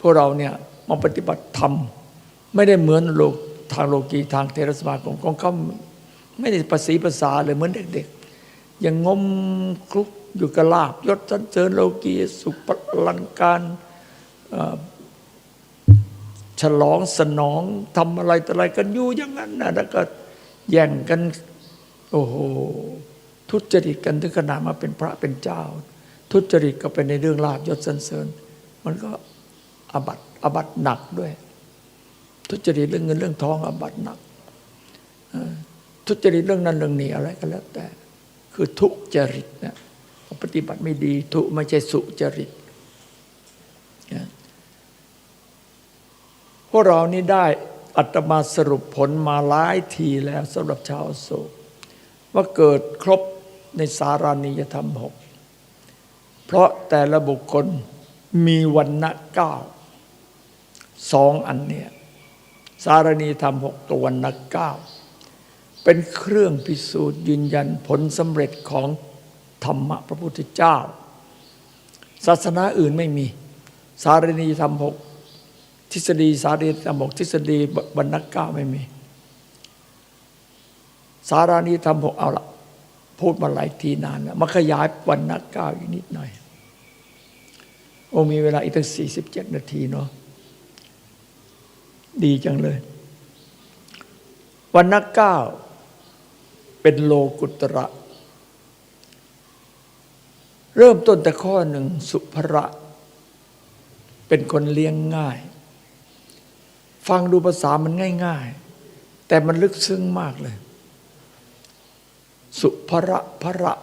พวกเราเนี่ยมาปฏิบัติธรรม ไม่ได้เหมือนโลกทางโลกีทางเทรสมาของของเขาไม่ได้ภาษีภาษาเลยเหมือนเด็กๆยังงมคลุกอยู่กับลาบยศสันเสริญโลกีสุขลังการฉลองสนองทำอะไรต่อะไรกันอยู่อย่างนั้นนะแล้วก็แย่งกันโอ้โหทุจริตกันถึงขนาดมาเป็นพระเป็นเจ้า ทุจริตก็เป็นในเรื่องลาบยศสันเสริญ มันก็ อบัตอบัตหนักด้วย ทุจริตเรื่องเงินเรื่องทองอบัตหนักทุจริตเรื่องนั้นเรื่องนี้อะไรก็แล้วแต่ คือทุจริตนะปฏิบัติไม่ดี ทุไม่ใช่สุจริตนะพวกเรานี่ได้อัตมาสรุปผลมาหลายทีแล้วสำหรับชาวโศกว่าเกิดครบในสารานิยธรรมหกเพราะแต่ละบุคคลมีวันณะเก้า สองอันเนี่ยสารณีธรรมหกกัวนณะเก้าเป็นเครื่องพิสูจน์ยืนยันผลสำเร็จของธรรมะพระพุทธเจ้า ศาสนาอื่นไม่มี สารณีธรรมหกทฤษฎีสารณีธรรมหกทฤษฎีวันณเก้าไม่มี สารานี้ทำหกเอาละพูดมาหลายทีนานแล้วมาขยายวันนักเก้าอีกนิดหน่อยโอ้มีเวลาอีกตั้งสี่สิบเจ็ดนาทีเนาะ ดีจังเลย วันนักเก้า เป็นโลกุตระ เริ่มต้นแต่ข้อหนึ่งสุภระ เป็นคนเลี้ยงง่าย ฟังดูภาษามันง่าย ๆ แต่มันลึกซึ้งมากเลย สุภระพระ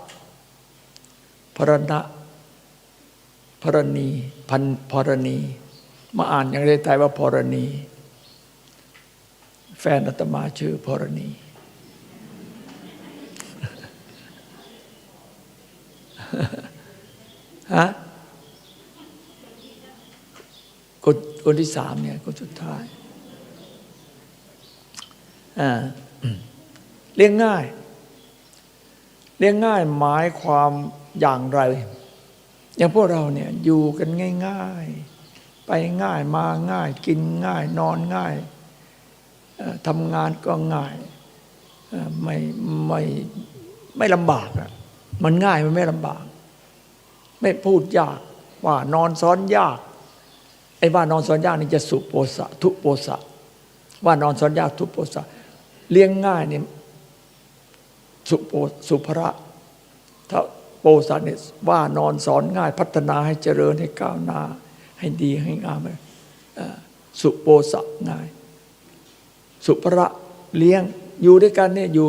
พรณะพรณี พันพรณี มาอ่านอย่างในไทยว่าพรณี แฟนอาตมาชื่อพรณี ฮะคนคนที่สามเนี่ยคนสุดท้าย อ่า เลี้ยงง่าย เลี้ยงง่ายหมายความอย่างไร อย่างพวกเราเนี่ยอยู่กันง่าย ๆ ไปง่ายมาง่าย กินง่าย นอนง่าย ทำงานก็ง่ายไม่ไม่ไม่ลำบากอะมันง่ายมันไม่ลำบาก ไม่พูดยากว่านอนซ้อนยากไอ้ว่านอนซ้อนยากนี่จะสุโปสะทุโปสะว่านอนซ้อนยากทุโปสะเลี้ยงง่ายเนี่ยสุโปสุภระถ้าโปสันเนี่ยว่านอนสอนง่าย พัฒนาให้เจริญให้ก้าวหน้าให้ดีให้งามเอ่อสุโปสะง่าย สุภระเลี้ยงอยู่ด้วยกันเนี่ยอยู่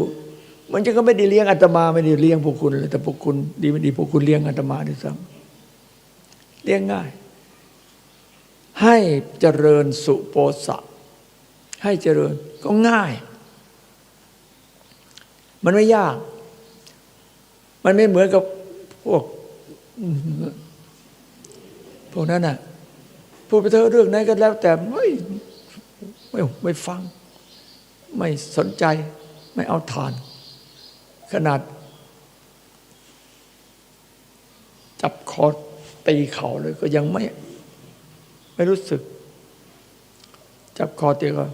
มันจะก็ไม่ได้เลี้ยงอาตมาไม่ได้เลี้ยงพวกคุณเลยแต่พวกคุณดีไม่ดีพวกคุณเลี้ยงอาตมาด้วยซ้ำเลี้ยงง่าย ให้เจริญสุโปสะให้เจริญก็ง่าย มันไม่ยาก มันไม่เหมือนกับพวกพวกนั้นน่ะพูดไปเถอะเรื่องไหนก็แล้วแต่ไม่ไม่ไม่ฟัง ไม่สนใจไม่เอาทาน ขนาด จับคอตีเข่าเลยก็ยังไม่ ไม่รู้สึก จับคอตีก็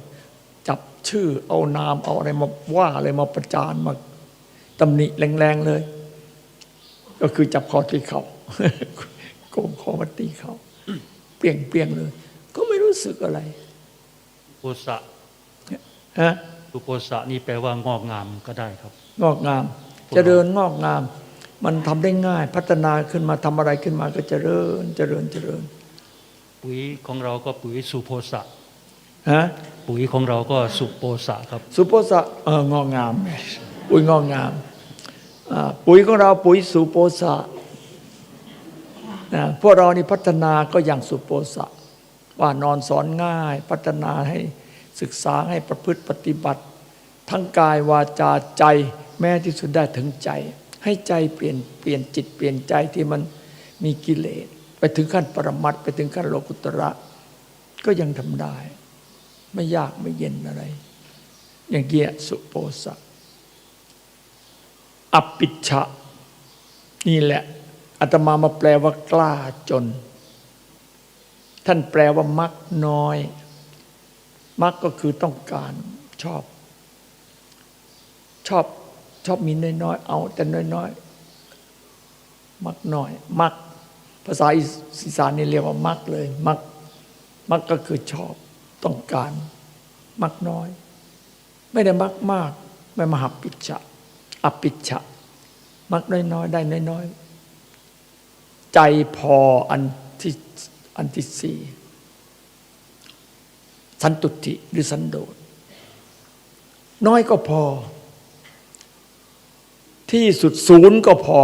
จับชื่อเอานามเอาอะไรมาว่าอะไรมาประจานมาตำหนิแรงๆเลย ก็คือจับคอตีเขาโกงคอมาตีเขาเปลี่ยงเปลี่ยงเลย ก็ไม่รู้สึกอะไรโพสะ ฮะสุโพสะนี่แปลว่างอกงามก็ได้ครับ งอกงาม เจริญงอกงาม มันทำได้ง่าย พัฒนาขึ้นมาทำอะไรขึ้นมาก็เจริญ เจริญเจริญ ปุ๋ยของเราก็ปุ๋ยสุโพสะฮะปุ๋ยของเราก็สุโพสะครับ สุโปสะเอองอกงาม ปุ๋ยงอกงามอ่าปุ๋ยของเราปุ๋ยสุโปสะนะพวกเรานี่พัฒนาก็อย่างสุโปสะว่านอนสอนง่าย พัฒนาให้ ศึกษาให้ประพฤติปฏิบัติ ทั้งกายวาจาใจแม้ที่สุดได้ถึงใจ ให้ใจเปลี่ยนเปลี่ยนจิตเปลี่ยนใจที่มันมีกิเลส ไปถึงขั้นปรมัตถ์ไปถึงขั้นโลกุตระ ก็ยังทำได้ ไม่ยากไม่เย็นอะไร อย่างเงี้ยสุโปสะอปิชชะ นี่แหละอาตมามาแปลว่ากล้าจน ท่านแปลว่ามักน้อย มักก็คือต้องการชอบ ชอบชอบมีน้อยๆ เอาแต่น้อยๆ มักน้อยมักภาษาอีสานนี่เรียกว่ามักเลย มักมักก็คือชอบต้องการ มักน้อย ไม่ได้มักมาก ไม่มหาปิจฉะอปิจฉะมักน้อยๆ ได้น้อยๆ ใจพออันที่อันที่สี่ สันตุติหรือสันโดษ น้อยก็พอ ที่สุดศูนย์ก็พอ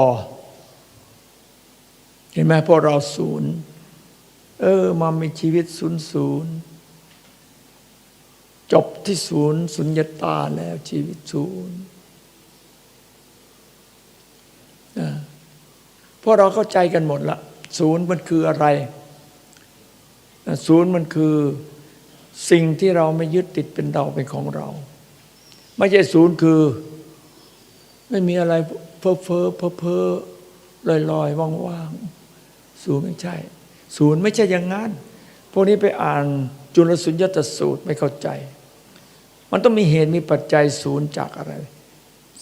เห็นไหมพวกเราศูนย์ เออมามีชีวิตศูนย์ศูนย์จบที่ศูนย์สุญญตาแล้วชีวิตศูนย์อ่าพวกเราเข้าใจกันหมดละศูนย์มันคืออะไร ศูนย์มันคือ สิ่งที่เราไม่ยึดติดเป็นเราเป็นของเรา ไม่ใช่ศูนย์คือ ไม่มีอะไรเพ้อเพ้อเพ้อเพ้อลอยลอยว่างว่างๆศูนย์ไม่ใช่ ศูนย์ไม่ใช่อย่างนั้นพวกนี้ไปอ่านจุลสุญญตสูตรไม่เข้าใจ มันต้องมีเหตุมีปัจจัยศูนย์จากอะไร